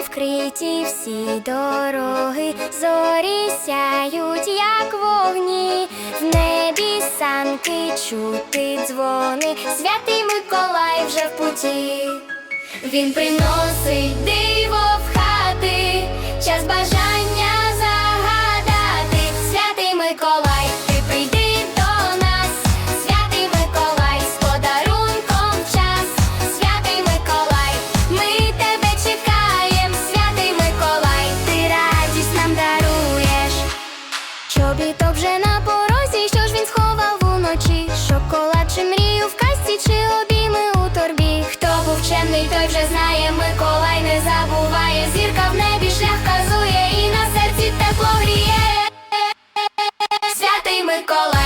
вкриті всі дороги, зорі сяють, як вогні, в небі санки чути дзвони, святий Миколай вже в путі. Він приносить диво Чобіток вже на порозі, що ж він сховав уночі, шоколад чи мрію в касті, чи обійми у торбі. Хто був чемний, той вже знає, Миколай не забуває, зірка в небі шлях казує і на серці тепло гріє. Святий Миколай.